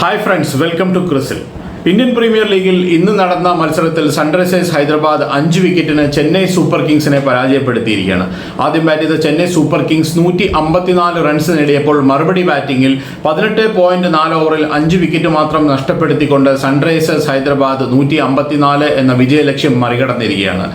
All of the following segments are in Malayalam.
ഹായ് ഫ്രണ്ട്സ് വെൽക്കം ടു ക്രിസിൽ ഇന്ത്യൻ പ്രീമിയർ ലീഗിൽ ഇന്ന് നടന്ന മത്സരത്തിൽ സൺറൈസേഴ്സ് ഹൈദരാബാദ് അഞ്ച് വിക്കറ്റിന് ചെന്നൈ സൂപ്പർ കിങ്സിനെ പരാജയപ്പെടുത്തിയിരിക്കുകയാണ്. ആദ്യം ബാറ്റ് ചെയ്ത ചെന്നൈ സൂപ്പർ കിങ്സ് നൂറ്റി അമ്പത്തിനാല് റൺസ് നേടിയപ്പോൾ മറുപടി ബാറ്റിംഗിൽ പതിനെട്ട് പോയിന്റ് നാല് ഓവറിൽ അഞ്ച് വിക്കറ്റ് മാത്രം നഷ്ടപ്പെടുത്തിക്കൊണ്ട് സൺറൈസേഴ്സ് ഹൈദരാബാദ് നൂറ്റി അമ്പത്തിനാല് എന്ന വിജയലക്ഷ്യം മറികടന്നിരിക്കുകയാണ്.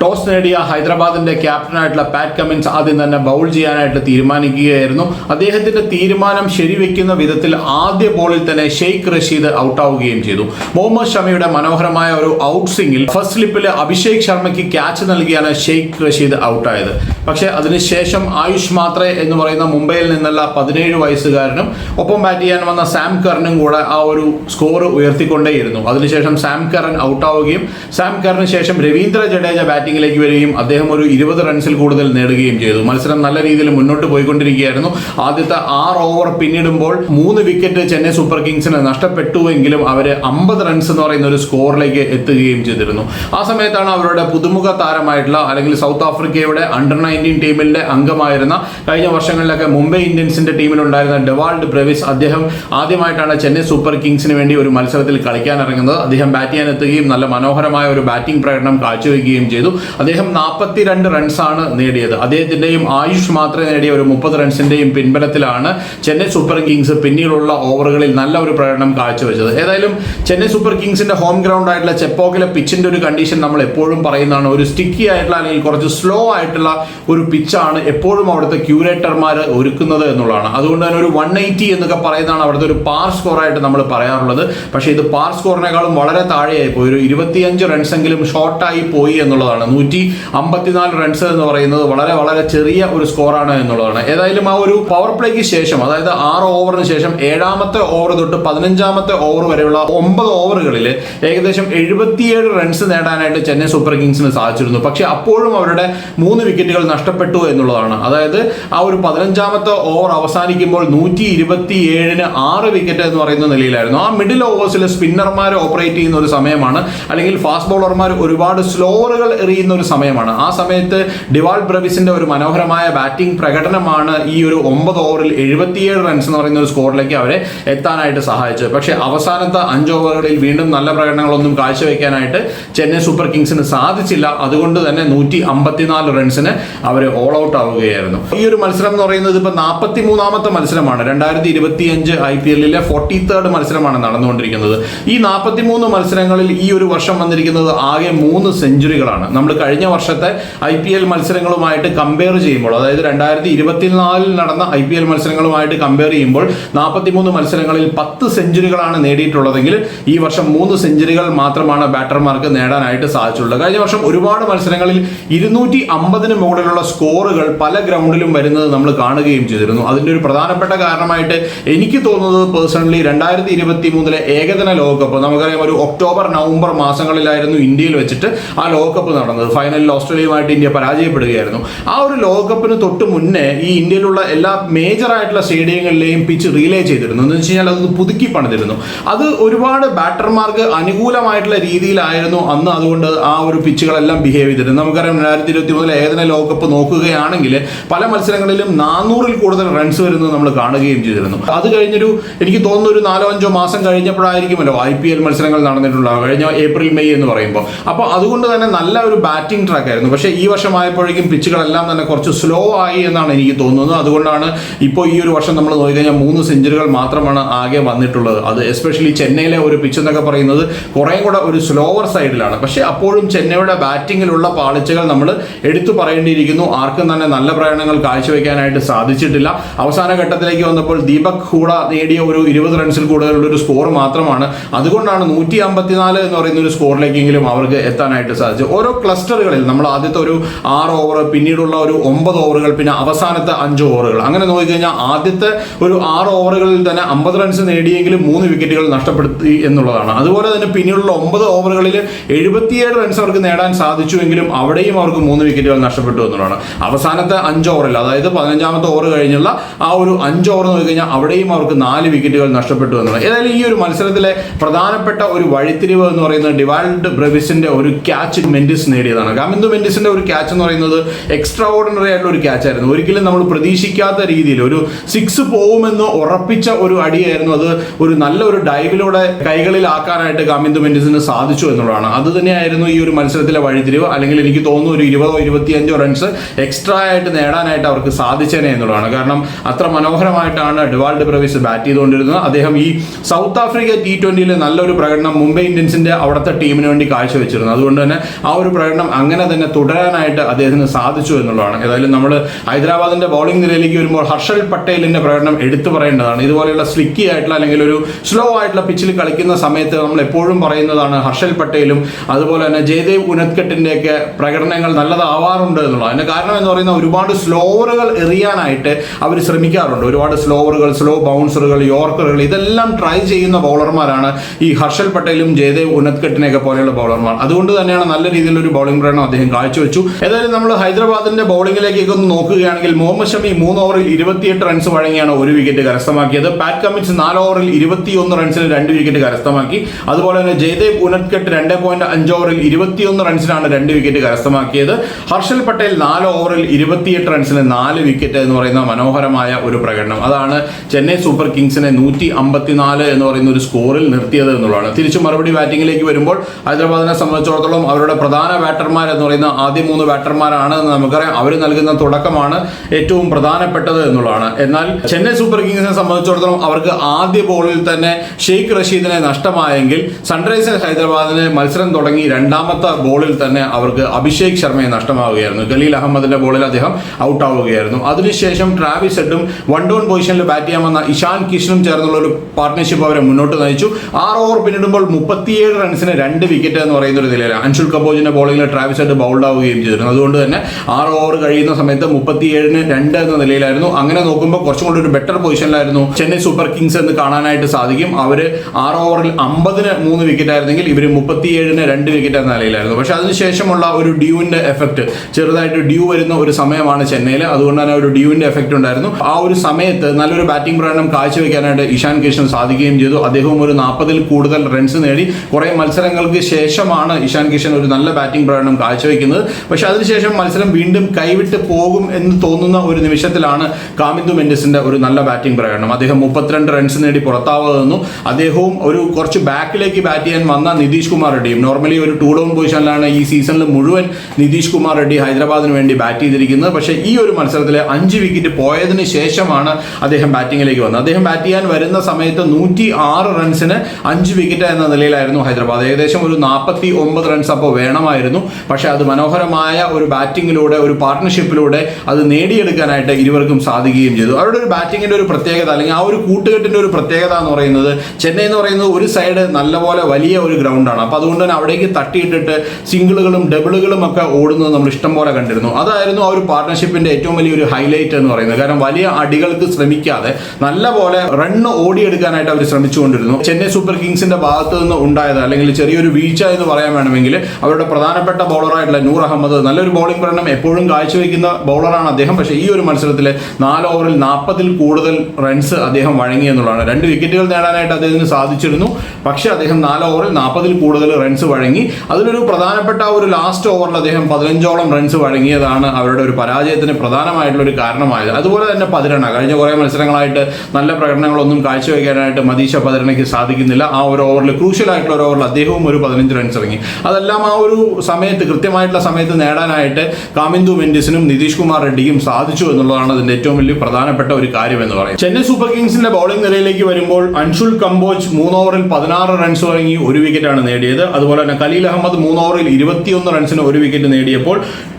ടോസ് നേടിയ ഹൈദരാബാദിന്റെ ക്യാപ്റ്റനായിട്ടുള്ള പാറ്റ് കമിൻസ് ആദ്യം തന്നെ ബൗൾ ചെയ്യാനായിട്ട് തീരുമാനിക്കുകയായിരുന്നു. അദ്ദേഹത്തിന്റെ തീരുമാനം ശരിവെക്കുന്ന വിധത്തിൽ ആദ്യ ബോളിൽ തന്നെ ഷെയ്ഖ് റഷീദ് ഔട്ട് ആവുകയും ചെയ്തു. മുഹമ്മദ് ഷമിയുടെ മനോഹരമായ ഒരു ഔട്ട് സിംഗിൽ ഫസ്റ്റ് സ്ലിപ്പിൽ അഭിഷേക് ശർമ്മയ്ക്ക് ക്യാച്ച് നൽകിയാണ് ഷെയ്ഖ് റഷീദ് ഔട്ടായത്. പക്ഷേ അതിനുശേഷം ആയുഷ് മാത്രേ എന്ന് പറയുന്ന മുംബൈയിൽ നിന്നുള്ള പതിനേഴ് വയസ്സുകാരനും ഒപ്പം ബാറ്റ് ചെയ്യാൻ വന്ന സാം കറിനും കൂടെ ആ ഒരു സ്കോർ ഉയർത്തിക്കൊണ്ടേയിരുന്നു. അതിനുശേഷം സാം കറൻ ഔട്ടാവുകയും സാം കറിന് ശേഷം രവീന്ദ്ര ജഡേജ ബാറ്റിംഗിലേക്ക് വരികയും അദ്ദേഹം ഒരു ഇരുപത് റൺസിൽ കൂടുതൽ നേടുകയും ചെയ്തു. മത്സരം നല്ല രീതിയിൽ മുന്നോട്ട് പോയിക്കൊണ്ടിരിക്കുകയായിരുന്നു. ആദ്യത്തെ ആറ് ഓവർ പിന്നിടുമ്പോൾ മൂന്ന് വിക്കറ്റ് ചെന്നൈ സൂപ്പർ കിങ്സിന് നഷ്ടപ്പെട്ടുവെങ്കിലും അവർ അമ്പത് റൺസ് എന്ന് പറയുന്ന ഒരു സ്കോറിലേക്ക് എത്തുകയും ചെയ്തിരുന്നു. ആ സമയത്താണ് അവരുടെ പുതുമുഖ താരമായിട്ടുള്ള അല്ലെങ്കിൽ സൗത്ത് ആഫ്രിക്കയുടെ അണ്ടർ നയന്റീൻ ടീമിന്റെ അംഗമായിരുന്ന കഴിഞ്ഞ വർഷങ്ങളിലൊക്കെ മുംബൈ ഇന്ത്യൻസിന്റെ ടീമിലുണ്ടായിരുന്ന ഡെവാൾഡ് ബ്രവിസ് അദ്ദേഹം ആദ്യമായിട്ടാണ് ചെന്നൈ സൂപ്പർ കിങ്സിന് വേണ്ടി ഒരു മത്സരത്തിൽ കളിക്കാൻ ഇറങ്ങുന്നത്. അദ്ദേഹം ബാറ്റ് ചെയ്യാൻ എത്തുകയും നല്ല മനോഹരമായ ഒരു ബാറ്റിംഗ് പ്രകടനം കാഴ്ചവെക്കുകയും ചെയ്തു. അദ്ദേഹം നാൽപ്പത്തി രണ്ട് റൺസാണ് നേടിയത്. അദ്ദേഹത്തിന്റെയും ആയുഷ് മാത്രമേ നേടിയ ഒരു മുപ്പത് റൺസിന്റെയും പിൻബലത്തിലാണ് ചെന്നൈ സൂപ്പർ കിങ്സ് പിന്നീടുള്ള ഓവറുകളിൽ നല്ല ഒരു പ്രകടനം കാഴ്ചവെച്ചത്. ഏതായാലും ചെന്നൈ സൂപ്പർ കിങ്സിന്റെ ഹോം ഗ്രൗണ്ട് ആയിട്ടുള്ള ചെപ്പോക്കിലെ പിച്ചിന്റെ ഒരു കണ്ടീഷൻ നമ്മൾ എപ്പോഴും പറയുന്നതാണ്. ഒരു സ്റ്റിക്കി ആയിട്ടുള്ള അല്ലെങ്കിൽ കുറച്ച് സ്ലോ ആയിട്ടുള്ള ഒരു പിച്ചാണ് എപ്പോഴും അവിടുത്തെ ക്യൂരേറ്റർമാർ ഒരുക്കുന്നത് എന്നുള്ളതാണ്. അതുകൊണ്ട് തന്നെ ഒരു വൺ എയ്റ്റി എന്നൊക്കെ പറയുന്നതാണ് അവിടുത്തെ ഒരു പാർ സ്കോർ ആയിട്ട് നമ്മൾ പറയാറുള്ളത്. പക്ഷേ ഇത് പാർ സ്കോറിനേക്കാളും വളരെ താഴെയായി പോയി. ഒരു ഇരുപത്തിയഞ്ച് റൺസെങ്കിലും ഷോർട്ടായി പോയി എന്നുള്ളതാണ് നൂറ്റി അമ്പത്തിനാല് റൺസ് എന്ന് പറയുന്നത് വളരെ വളരെ ചെറിയ ഒരു സ്കോറാണ് എന്നുള്ളതാണ്. ഏതായാലും ആ ഒരു പവർ പ്ലേക്ക് ശേഷം അതായത് ആറ് ഓവറിന് ശേഷം ഏഴാമത്തെ ഓവർ തൊട്ട് പതിനഞ്ചാമത്തെ ഓവർ വരെയുള്ള ഒമ്പത് ഓവറുകളിൽ ഏകദേശം എഴുപത്തിയേഴ് റൺസ് നേടാനായിട്ട് ചെന്നൈ സൂപ്പർ കിങ്സിന് സാധിച്ചിരുന്നു. പക്ഷെ അപ്പോഴും അവരുടെ മൂന്ന് വിക്കറ്റുകൾ നഷ്ടപ്പെട്ടു എന്നുള്ളതാണ്. അതായത് ആ ഒരു പതിനഞ്ചാമത്തെ ഓവർ അവസാനിക്കുമ്പോൾ നൂറ്റി ഇരുപത്തി ഏഴിന് ആറ് വിക്കറ്റ് എന്ന് പറയുന്ന നിലയിലായിരുന്നു. ആ മിഡിൽ ഓവേഴ്സിൽ സ്പിന്നർമാർ ഓപ്പറേറ്റ് ചെയ്യുന്ന ഒരു സമയമാണ്. അല്ലെങ്കിൽ ഫാസ്റ്റ് ബൗളർമാർ ഒരുപാട് സ്ലോവറുകൾ എറിയുന്ന ഒരു സമയമാണ്. ആ സമയത്ത് ഡിവാൾ ബ്രവിസിന്റെ ഒരു മനോഹരമായ ബാറ്റിംഗ് പ്രകടനമാണ് ഈ ഒരു ഒമ്പത് ഓവറിൽ എഴുപത്തിയേഴ് റൺസ് എന്ന് പറയുന്ന ഒരു സ്കോറിലേക്ക് അവരെ എത്താനായിട്ട് സഹായിച്ചത്. പക്ഷേ അവസാനത്തെ അഞ്ച് ഓവറുകളിൽ വീണ്ടും നല്ല പ്രകടനങ്ങളൊന്നും കാഴ്ചവെക്കാനായിട്ട് ചെന്നൈ സൂപ്പർ കിങ്സിന് സാധിച്ചില്ല. അതുകൊണ്ട് തന്നെ നൂറ്റി അമ്പത്തിനാല് റൺസിന് അവർ ഓൾ ഔട്ട് ആവുകയായിരുന്നു. ഈ ഒരു മത്സരം എന്ന് പറയുന്നത് ഇപ്പൊ നാൽപ്പത്തി മൂന്നാമത്തെ മത്സരമാണ്. രണ്ടായിരത്തി ഇരുപത്തി അഞ്ച് ഐ പി എല്ലിലെ ഫോർട്ടി തേർഡ് മത്സരമാണ് നടന്നുകൊണ്ടിരിക്കുന്നത്. ഈ നാൽപ്പത്തി മൂന്ന് മത്സരങ്ങളിൽ ഈ ഒരു വർഷം വന്നിരിക്കുന്നത് ആകെ മൂന്ന് സെഞ്ചുറികളാണ് നമ്മൾ കഴിഞ്ഞ വർഷത്തെ ഐ പി എൽ മത്സരങ്ങളുമായിട്ട് കമ്പയർ ചെയ്യുമ്പോൾ അതായത് രണ്ടായിരത്തി ഇരുപത്തിനാലിൽ നടന്ന ഐ പി എൽ മത്സരങ്ങളുമായിട്ട് കമ്പയർ ചെയ്യുമ്പോൾ നാൽപ്പത്തി മൂന്ന് മത്സരങ്ങളിൽ പത്ത് സെഞ്ചുറികളാണ് നേടിയിട്ടുള്ളതെങ്കിൽ ഈ വർഷം മൂന്ന് സെഞ്ചുറികൾ മാത്രമാണ് ബാറ്റർമാർക്ക് നേടാനായിട്ട് സാധിച്ചുള്ളത് കഴിഞ്ഞ വർഷം ഒരുപാട് മത്സരങ്ങളിൽ ഇരുന്നൂറ്റി അമ്പതിന് മുകളിലുള്ള സ്കോറുകൾ പല ഗ്രൗണ്ടിലും വരുന്നത് നമ്മൾ കാണുകയും ചെയ്തിരുന്നു. അതിന്റെ ഒരു പ്രധാനപ്പെട്ട കാരണമായിട്ട് എനിക്ക് തോന്നുന്നത് പേഴ്സണലി രണ്ടായിരത്തി ഇരുപത്തി മൂന്നിലെ ഏകദിന ലോകകപ്പ് നമുക്കറിയാം ഒരു ഒക്ടോബർ നവംബർ മാസങ്ങളിലായിരുന്നു ഇന്ത്യയിൽ വെച്ചിട്ട് ആ ലോകകപ്പ് നടന്നത്. ഫൈനലിൽ ഓസ്ട്രേലിയയുമായിട്ട് ഇന്ത്യ പരാജയപ്പെടുകയായിരുന്നു. ആ ഒരു ലോകകപ്പിന് തൊട്ട് മുന്നേ ഈ ഇന്ത്യയിലുള്ള എല്ലാ മേജർ ആയിട്ടുള്ള സ്റ്റേഡിയങ്ങളിലെയും പിച്ച് റീലേ ചെയ്തിരുന്നു. എന്ന് വെച്ച് കഴിഞ്ഞാൽ അത് പുതുക്കി പണിതിരുന്നു. അത് ഒരുപാട് ബാറ്റർമാർക്ക് അനുകൂലമായിട്ടുള്ള രീതിയിലായിരുന്നു അന്ന് അതുകൊണ്ട് ആ ഒരു പിച്ചുകളെല്ലാം ബിഹേവ് ചെയ്തിരുന്നു നമുക്കറിയാം രണ്ടായിരത്തി ഇരുപത്തി മൂന്നിലെ ഏകദിന ലോകകപ്പ് നോക്കുകയാണെങ്കിൽ പല മത്സരങ്ങളിലും നാനൂറിൽ കൂടുതൽ റൺസ് വരുന്നത് നമ്മൾ കാണുകയും ചെയ്തിരുന്നു. അത് കഴിഞ്ഞൊരു എനിക്ക് തോന്നുന്നു ഒരു നാലോ അഞ്ചോ മാസം കഴിഞ്ഞപ്പോഴായിരിക്കുമല്ലോ ഐ പി എൽ മത്സരങ്ങൾ നടന്നിട്ടുണ്ടാവുക. കഴിഞ്ഞ ഏപ്രിൽ മെയ് എന്ന് പറയുമ്പോൾ. അപ്പോൾ അതുകൊണ്ട് തന്നെ നല്ല ഒരു ബാറ്റിംഗ് ട്രാക്ക് ആയിരുന്നു. പക്ഷേ ഈ വർഷമായപ്പോഴേക്കും പിച്ചുകളെല്ലാം തന്നെ കുറച്ച് സ്ലോ ആയി എന്നാണ് എനിക്ക് തോന്നുന്നത്. അതുകൊണ്ടാണ് ഇപ്പോൾ ഈ ഒരു വർഷം നമ്മൾ നോക്കിക്കഴിഞ്ഞാൽ മൂന്ന് സെഞ്ചുറികൾ മാത്രമാണ് ആകെ വന്നിട്ടുള്ളത്. അത് എസ്പെഷ്യലി ചെന്നൈയിലെ ഒരു പിച്ച് എന്നൊക്കെ പറയുന്നത് കുറേ കൂടെ ഒരു സ്ലോവർ സൈഡിലാണ് പക്ഷേ അപ്പോഴും ചെന്നൈയുടെ ബാറ്റിങ്ങിലുള്ള പാളിച്ചകൾ നമ്മൾ എടുത്തു പറയേണ്ടിയിരിക്കുന്നു. ആർക്കും തന്നെ നല്ല പ്രകടനങ്ങൾ കാഴ്ചവെക്കാനായിട്ട് സാധിച്ചിട്ടില്ല. അവസാന ഘട്ടത്തിലേക്ക് വന്നപ്പോൾ ദീപക് ഹൂഡ നേടിയ ഒരു ഇരുപത് റൺസിൽ കൂടുതലുള്ള ഒരു സ്കോർ മാത്രമാണ്. അതുകൊണ്ടാണ് നൂറ്റി അമ്പത്തിനാല് എന്ന് പറയുന്ന ഒരു സ്കോറിലേക്കെങ്കിലും അവർക്ക് എത്താനായിട്ട് സാധിച്ചത്. ഓരോ ക്ലസ്റ്ററുകളിൽ നമ്മൾ ആദ്യത്തെ ഒരു ആറ് ഓവർ പിന്നീടുള്ള ഒരു ഒമ്പത് ഓവറുകൾ പിന്നെ അവസാനത്തെ അഞ്ച് ഓവറുകൾ അങ്ങനെ നോക്കിക്കഴിഞ്ഞാൽ ആദ്യത്തെ ഒരു ആറ് ഓവറുകളിൽ തന്നെ അമ്പത് റൺസ് നേടിയെങ്കിലും മൂന്ന് വിക്കറ്റുകൾ നഷ്ടപ്പെടുത്തി എന്നുള്ളതാണ്. അതുപോലെ തന്നെ പിന്നീടുള്ള ഒമ്പത് ഓവറുകളിൽ എഴുപത്തിയേഴ് റൺസ് അവർക്ക് നേടാൻ സാധിച്ചുവെങ്കിലും അവിടെയും അവർക്ക് മൂന്ന് വിക്കറ്റുകൾ നഷ്ടപ്പെട്ടു എന്നുള്ളതാണ്. അവസാനത്തെ അഞ്ച് ഓവറിൽ അതായത് പതിനഞ്ചാമത്തെ ഓവർ കഴിഞ്ഞുള്ള ആ ഒരു അഞ്ച് ഓവർ നോക്കിക്കഴിഞ്ഞാൽ അവിടെയും അവർക്ക് നാല് വിക്കറ്റുകൾ നഷ്ടപ്പെട്ടു എന്നുള്ളത് ഏതായാലും ഈ ഒരു മത്സരത്തിലെ പ്രധാനപ്പെട്ട ഒരു വഴിത്തിരിവ് എന്ന് പറയുന്നത് ഡിവാൾഡ് ബ്രവിസിന്റെ ഒരു ക്യാച്ച് മെൻഡിസ് നേടിയതാണ്. കാമിന്ദു മെൻഡിസിന്റെ ഒരു ക്യാച്ച് എന്ന് പറയുന്നത് എക്സ്ട്രാ ഓർഡിനറി ആയിട്ടുള്ള ഒരു ക്യാച്ച് ആയിരുന്നു. ഒരിക്കലും നമ്മൾ പ്രതീക്ഷിക്കാത്ത രീതിയിൽ ഒരു സിക്സ് പോകുമെന്ന് ഉറപ്പിച്ച ഒരു അടിയായിരുന്നു അത് ഒരു നല്ല ഒരു ഡൈവിലൂടെ കൈകളിലാക്കാനായിട്ട് കാമിന്ദു മെൻഡിസിന് സാധിച്ചു എന്നുള്ളതാണ്. അത് തന്നെയായിരുന്നു ഈ ഒരു മത്സരത്തിലെ വഴിതിരിവ്. അല്ലെങ്കിൽ എനിക്ക് തോന്നുന്നു ഒരു ഇരുപതോ ഇരുപത്തിയഞ്ചോ റൺസ് എക്സ്ട്രാ ആയിട്ട് നേടാനായിട്ട് അവർക്ക് സാധിച്ചേനെ എന്നുള്ളതാണ്. കാരണം അത്ര മനോഹരമായിട്ടാണ് ഡിവാൾഡ് പ്രവിസ് ബാറ്റ് ചെയ്തുകൊണ്ടിരുന്നത്. അദ്ദേഹം ഈ സൗത്ത് ആഫ്രിക്ക ടി ട്വന്റിയിലെ നല്ലൊരു പ്രകടനം മുംബൈ ഇന്ത്യൻസിന്റെ അവിടുത്തെ ടീമിന് വേണ്ടി കാഴ്ചവെച്ചിരുന്നു. അതുകൊണ്ട് തന്നെ ആ ഒരു പ്രകടനം അങ്ങനെ തന്നെ തുടരാനായിട്ട് അദ്ദേഹത്തിന് സാധിച്ചു എന്നുള്ളതാണ്. ഏതായാലും നമ്മൾ ഹൈദരാബാദിന്റെ ബൗളിംഗ് നിരയിലേക്ക് വരുമ്പോൾ ഹർഷൽ പട്ടേലിന്റെ പ്രകടനം എടുത്തു പറയേണ്ടതാണ്. ഇതുപോലെയുള്ള സ്ലിക്കി ആയിട്ടുള്ള അല്ലെങ്കിൽ ഒരു സ്ലോ ആയിട്ടുള്ള പിച്ചിൽ കളിക്കുന്ന സമയത്ത് നമ്മൾ എപ്പോഴും പറയുന്നതാണ് ഹർഷൽ പട്ടേലും അതുപോലെ തന്നെ ജയദേവ് ഉനത്കട്ടിന്റെയൊക്കെ പ്രകടനങ്ങൾ നല്ലതാവാറുണ്ട് എന്നുള്ളത് അതിന്റെ കാരണം എന്ന് പറയുന്ന ഒരുപാട് സ്ലോവറുകൾ എറിയാനായിട്ട് അവർ ശ്രമിക്കാറുണ്ട്. ഒരുപാട് സ്ലോവറുകൾ സ്ലോ ബൗൺസറുകൾ യോർക്കറുകൾ ഇതെല്ലാം ട്രൈ ചെയ്യുന്ന ബൗളർമാരാണ് ഈ ഹർഷൽ പട്ടേലും ജയദേവ് ഉനത്കട്ടിനെയൊക്കെ പോലെയുള്ള ബൗളർമാർ അതുകൊണ്ട് തന്നെയാണ് നല്ല രീതിയിലുള്ള ഒരു ബൗളിംഗ് പ്രകടനം അദ്ദേഹം കാഴ്ചവെച്ചു. ഏതായാലും നമ്മൾ ഹൈദരാബാദിന്റെ ബൗളിംഗിലേക്കൊക്കെ ഒന്ന് നോക്കുകയാണെങ്കിൽ മുഹമ്മദ് ഷമി മൂന്ന് ഓവറിൽ ഇരുപത്തിയെട്ട് റൺസ് വഴങ്ങിയാണ് ഒരു വിക്കറ്റ് കരസ്ഥമാക്കിയത്. പാറ്റ് കമ്മിൻസ് നാല് ഓവറിൽ ഇരുപത്തിയൊന്ന് റൺസിന് രണ്ട് വിക്കറ്റ് കരസ്ഥമാക്കി. അതുപോലെ തന്നെ ജയദേവ് ഉനത്കട്ട് രണ്ട് പോയിന്റ് അഞ്ച് ഓവറിൽ ഇരുപത്തിയൊന്ന് റൺസിനാണ് രണ്ട് വിക്കറ്റ് കരസ്ഥമാക്കിയത്. ഹർഷൽ പട്ടേൽ നാല് ഓവറിൽ ഇരുപത്തിയെട്ട് റൺസിന് നാല് വിക്കറ്റ് എന്ന് പറയുന്ന മനോഹരമായ ഒരു പ്രകടനം. അതാണ് ചെന്നൈ സൂപ്പർ കിങ്സിനെ നൂറ്റി അമ്പത്തിനാല് എന്ന് പറയുന്ന ഒരു സ്കോറിൽ നിർത്തിയത് എന്നുള്ളതാണ്. തിരിച്ചു മറുപടി ബാറ്റിംഗിലേക്ക് വരുമ്പോൾ ഹൈദരാബാദിനെ സംബന്ധിച്ചിടത്തോളം അവരുടെ പ്രധാന ബാറ്റർമാർ എന്ന് പറയുന്ന ആദ്യ മൂന്ന് ബാറ്റർമാരാണ് എന്ന് നമുക്കറിയാം. അവർ നൽകുന്ന തുടക്കമാണ് ഏറ്റവും പ്രധാനപ്പെട്ടത് എന്നുള്ളതാണ്. എന്നാൽ ചെന്നൈ സൂപ്പർ കിങ്സിനെ സംബന്ധിച്ചിടത്തോളം അവർക്ക് ആദ്യ ബോളിൽ തന്നെ ഷെയ്ഖ് റഷീദിനെ നഷ്ടമായെങ്കിൽ സൺറൈസേഴ്സ് ഹൈദരാബാദിന് മത്സരം തുടങ്ങി രണ്ടാമത്തെ ബോളിൽ തന്നെ അവർക്ക് അഭിഷേക് ശർമ്മയെ നഷ്ടമാവുകയായിരുന്നു. ഖലീൽ അഹമ്മദിന്റെ ബോളിൽ അദ്ദേഹം ഔട്ട് ആവുകയായിരുന്നു അതിനുശേഷം ട്രാവിസ് ഹെഡും വൺ ഡൗൺ പൊസിഷനിൽ ബാറ്റ് ചെയ്യാൻ വന്ന ഇഷാൻ കിഷനും ചേർന്നുള്ള ഒരു പാർട്ട്ണർഷിപ്പ് അവരെ മുന്നോട്ട് നയിച്ചു. ആറ് ഓവർ പിന്നിടുമ്പോൾ മുപ്പത്തിയേഴ് റൺസിന് രണ്ട് വിക്കറ്റ് എന്ന് പറയുന്ന ഒരു നിലയിലാണ്. അൻഷുൽ കബോജിന്റെ ബോളിംഗിൽ ട്രാവിസ് ഹെഡ് ബൗൾഡ് ആവുകയും ചെയ്തിരുന്നു. അതുകൊണ്ട് തന്നെ ആറ് ഓവർ കഴിയുന്ന സമയത്ത് മുപ്പത്തിയേഴിന് രണ്ട് എന്ന നിലയിലായിരുന്നു. അങ്ങനെ നോക്കുമ്പോൾ കുറച്ചും കൂടി ഒരു ബെറ്റർ പൊസിഷനിലായിരുന്നു ചെന്നൈ സൂപ്പർ കിങ്സ് എന്ന് കാണാനായിട്ട് സാധിക്കും. അവർ ആറ് ഓവറിൽ അമ്പതിന് മൂന്ന് വിക്കറ്റ് ആയിരുന്നെങ്കിൽ ഇവർ മുപ്പത്തിയേഴിന് രണ്ട് വിക്കറ്റ് എന്ന നിലയിലായിരുന്നു. പക്ഷെ അതിനുശേഷമുള്ള ഒരു ഡ്യൂവിന്റെ എഫക്ട് ചെറുതായിട്ട് ഡ്യൂ വരുന്ന ഒരു സമയമാണ് ചെന്നൈയിൽ അതുകൊണ്ട് തന്നെ ഒരു ഡ്യൂവിന്റെ എഫക്ട് ഉണ്ടായിരുന്നു. ആ ഒരു സമയത്ത് നല്ലൊരു ബാറ്റിംഗ് പ്രകടനം കാഴ്ചവെക്കാനായിട്ട് ഇഷാൻ കിഷൻ സാധിക്കുകയും ചെയ്തു. അദ്ദേഹവും ഒരു നാൽപ്പതിൽ കൂടുതൽ റൺസ് നേടി. കുറെ മത്സരങ്ങൾക്ക് ശേഷമാണ് ഇഷാൻ കിഷൻ ഒരു നല്ല ബാറ്റിംഗ് പ്രകടനം കാഴ്ചവെക്കുന്നത്. പക്ഷെ അതിനുശേഷം മത്സരം വീണ്ടും കൈവിട്ട് പോകും എന്ന് തോന്നുന്ന ഒരു നിമിഷത്തിലാണ് കാമിന്ദു മെൻഡിസിന്റെ ഒരു നല്ല ബാറ്റിംഗ് പ്രകടനം. അദ്ദേഹം മുപ്പത്തിരണ്ട് റൺസ് നേടി പുറത്താവാതെ നിന്നു അദ്ദേഹവും ഒരു കുറച്ച് ബാക്കിലേക്ക് ബാറ്റ് ചെയ്യാൻ വന്ന നിതീഷ് കുമാർ റെഡ്ഡിയും. നോർമലി ഒരു ടൂ ഡൗൺ പൊസിഷനിലാണ് ഈ സീസണിൽ മുഴുവൻ നിതീഷ് കുമാർ റെഡ്ഡി ഹൈദരാബാദിന് വേണ്ടി ബാറ്റ് ചെയ്തിരിക്കുന്നത്. പക്ഷേ ഈ ഒരു മത്സരത്തിലെ അഞ്ച് വിക്കറ്റ് പോയതിന് ശേഷമാണ് അദ്ദേഹം ബാറ്റിംഗിലേക്ക് വന്നത്. അദ്ദേഹം ബാറ്റ് ചെയ്യാൻ വരുന്ന സമയത്ത് നൂറ്റി ആറ് റൺസിന് അഞ്ച് വിക്കറ്റ് എന്ന നിലയിലായിരുന്നു ഹൈദരാബാദ്. ഏകദേശം ഒരു നാൽപ്പത്തി ഒമ്പത് റൺസ് അപ്പോൾ വേണമായിരുന്നു. പക്ഷേ അത് മനോഹരമായ ഒരു ബാറ്റിങ്ങിലൂടെ ഒരു പാർട്ട്ണർഷിപ്പിലൂടെ അത് നേടിയെടുക്കാനായിട്ട് ഇരുവർക്കും സാധിക്കുകയും ചെയ്തു. അവരുടെ ഒരു ബാറ്റിങ്ങിന്റെ ഒരു പ്രത്യേകത അല്ലെങ്കിൽ ആ ഒരു കൂട്ടുകെട്ടിന്റെ ഒരു പ്രത്യേകത എന്ന് പറയുന്നത് ചെന്നൈ എന്ന് പറയുന്നത് ഒരു സൈഡ് നല്ലപോലെ വലിയ ഒരു ഗ്രൗണ്ടാണ് അപ്പോൾ അതുകൊണ്ട് തന്നെ അവിടേക്ക് തട്ടിയിട്ടിട്ട് സിംഗിളുകളും ഡബിളുകളും ഒക്കെ ഓടുന്നത് നമ്മൾ ഇഷ്ടം പോലെ കണ്ടിരുന്നു. അതായിരുന്നു ആ ഒരു പാർട്ട്ണർഷിപ്പിന്റെ ഏറ്റവും വലിയൊരു ഹൈലൈറ്റ് എന്ന് പറയുന്നത്. കാരണം വലിയ അടികൾക്ക് ശ്രമിക്കാതെ നല്ലപോലെ റണ്ണ് ഓടിയെടുക്കാനായിട്ട് അവർ ശ്രമിച്ചുകൊണ്ടിരുന്നു. ചെന്നൈ സൂപ്പർ കിങ്സിന്റെ ഭാഗത്ത് നിന്ന് ഉണ്ടായത് അല്ലെങ്കിൽ ചെറിയൊരു വീഴ്ച എന്ന് പറയാൻ വേണമെങ്കിൽ അവരുടെ പ്രധാനപ്പെട്ട ബൗളറായിട്ടുള്ള നൂർ അഹമ്മദ് നല്ലൊരു ബൗളിംഗ് പ്രകടനം എപ്പോഴും കാഴ്ചവെക്കുന്ന ബൗളറാണ് അദ്ദേഹം. പക്ഷേ ഈ ഒരു മത്സരത്തിൽ നാല് ഓവറിൽ നാൽപ്പതിൽ കൂടുതൽ റൺസ് അദ്ദേഹം വഴങ്ങി എന്നുള്ളതാണ്. രണ്ട് വിക്കറ്റുകൾ നേടാനായിട്ട് അദ്ദേഹത്തിന് സാധിച്ചിരുന്നു. പക്ഷേ അദ്ദേഹം നാല് ഓവറിൽ നാൽപ്പതിൽ കൂടുതൽ റൺസ് വഴങ്ങി. അതിലൊരു പ്രധാനപ്പെട്ട ഒരു ലാസ്റ്റ് ഓവറിൽ അദ്ദേഹം പതിനഞ്ചോളം റൺസ് വഴങ്ങിയതാണ് അവരുടെ ഒരു പരാജയത്തിന് പ്രധാനമായിട്ടുള്ള ഒരു കാരണമായത്. അതുപോലെ തന്നെ പതിരണ കഴിഞ്ഞ കുറേ മത്സരങ്ങളായിട്ട് നല്ല പ്രകടനങ്ങളൊന്നും കാഴ്ചവെക്കാനായിട്ട് മതീഷ പതിരണയ്ക്ക് സാധിക്കുന്നില്ല. ആ ഒരു ഓവറിൽ ക്രൂഷ്യൽ ആയിട്ടുള്ള ഒരു ഓവറിൽ അദ്ദേഹവും ഒരു പതിനഞ്ച് റൺസ് ഇറങ്ങി. അതെല്ലാം ആ ഒരു സമയത്ത് കൃത്യമായിട്ടുള്ള സമയത്ത് നേടാനായിട്ട് കാമിന്ദു മെൻഡിസിനും നിതീഷ് കുമാർ റെഡ്ഡിക്കും സാധിച്ചു എന്നുള്ളതാണ് അതിന്റെ ഏറ്റവും വലിയ പ്രധാനപ്പെട്ട ഒരു കാര്യം എന്ന് പറയുന്നത്. ചെന്നൈ സൂപ്പർ കിങ്സിന്റെ ബൗളിംഗ് നിലയിലേക്ക് വരുമ്പോൾ അൻഷുൽ കമ്പോജ് മൂന്ന് ഓവറിൽ പതിനാറ് റൺസ് വഴങ്ങി ഒരു വിക്കറ്റാണ് നേടിയത്. അതുപോലെ തന്നെ ഖലീൽ അഹമ്മദ് മൂന്ന് ഓവറിൽ ഇരുപത്തിയൊന്ന് റൺസിന് ഒരു വിക്കറ്റ് നേടിയപ്പോൾ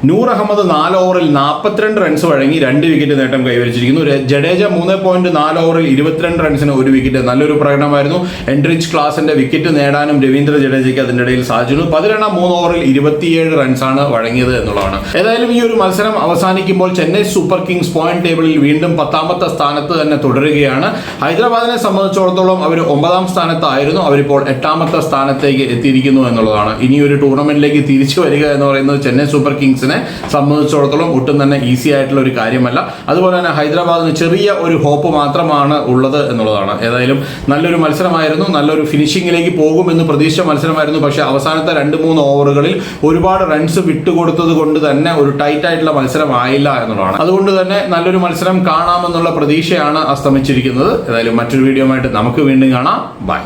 നൂർ അഹമ്മദ് നാല് ഓവറിൽ നാൽപ്പത്തിരണ്ട് റൺസ് വഴങ്ങി രണ്ട് വിക്കറ്റ് നേട്ടം കൈവരിച്ചിരിക്കുന്നു. ജഡേജ മൂന്ന് പോയിന്റ് നാല് ഓവറിൽ ഇരുപത്തിരണ്ട് റൺസിന് ഒരു വിക്കറ്റ് നല്ലൊരു പ്രകടനമായിരുന്നു. എൻട്രിച്ച് ക്ലാസിന്റെ വിക്കറ്റ് നേടാനും രവീന്ദ്ര ജഡേജയ്ക്ക് അതിനിടയിൽ സാധിച്ചിരുന്നു. പതിനെണ്ണ മൂന്ന് ഓവറിൽ ഇരുപത്തിയേഴ് റൺസാണ് വഴങ്ങിയത് എന്നുള്ളതാണ്. ഏതായാലും ഈ ഒരു മത്സരം അവസാനിക്കുമ്പോൾ ചെന്നൈ സൂപ്പർ കിങ്സ് പോയിന്റ് ടേബിളിൽ വീണ്ടും പത്താമത്തെ സ്ഥാനത്ത് തന്നെ തുടരുകയാണ്. ഹൈദരാബാദിനെ സംബന്ധിച്ചിടത്തോളം അവർ ഒമ്പതാം സ്ഥാനത്തായിരുന്നു. അവരിപ്പോൾ എട്ടാമത്തെ സ്ഥാനത്തേക്ക് എത്തിയിരിക്കുന്നു എന്നുള്ളതാണ്. ഇനി ഒരു ടൂർണമെന്റിലേക്ക് തിരിച്ചു വരിക എന്ന് പറയുന്നത് ചെന്നൈ സൂപ്പർ കിങ്സിനെ സംബന്ധിച്ചിടത്തോളം ഒട്ടും തന്നെ ഈസി ആയിട്ടുള്ള ഒരു കാര്യമല്ല. അതുപോലെ തന്നെ ഹൈദരാബാദിന് ചെറിയ ഒരു ഹോപ്പ് മാത്രമാണ് ഉള്ളത് എന്നുള്ളതാണ്. ഏതായാലും നല്ലൊരു മത്സരമായിരുന്നു. നല്ലൊരു ഫിനിഷിംഗിലേക്ക് പോകുമെന്ന് പ്രതീക്ഷിച്ച മത്സരമായിരുന്നു. പക്ഷേ അവസാനത്തെ രണ്ട് മൂന്ന് ഓവറുകളിൽ ഒരുപാട് റൺസ് വിട്ടുകൊടുത്തത് കൊണ്ട് തന്നെ ഒരു ടൈറ്റ് ആയിട്ടുള്ള മത്സരം ആയില്ല എന്നുള്ളതാണ്. അതുകൊണ്ട് തന്നെ നല്ലൊരു മത്സരം കാണാമെന്നുള്ള പ്രതീക്ഷയാണ് അസ്തമിച്ചിരിക്കുന്നത്. ഏതായാലും മറ്റൊരു വീഡിയോ ആയിട്ട് നമുക്ക് വീണ്ടും കാണാം. ബൈ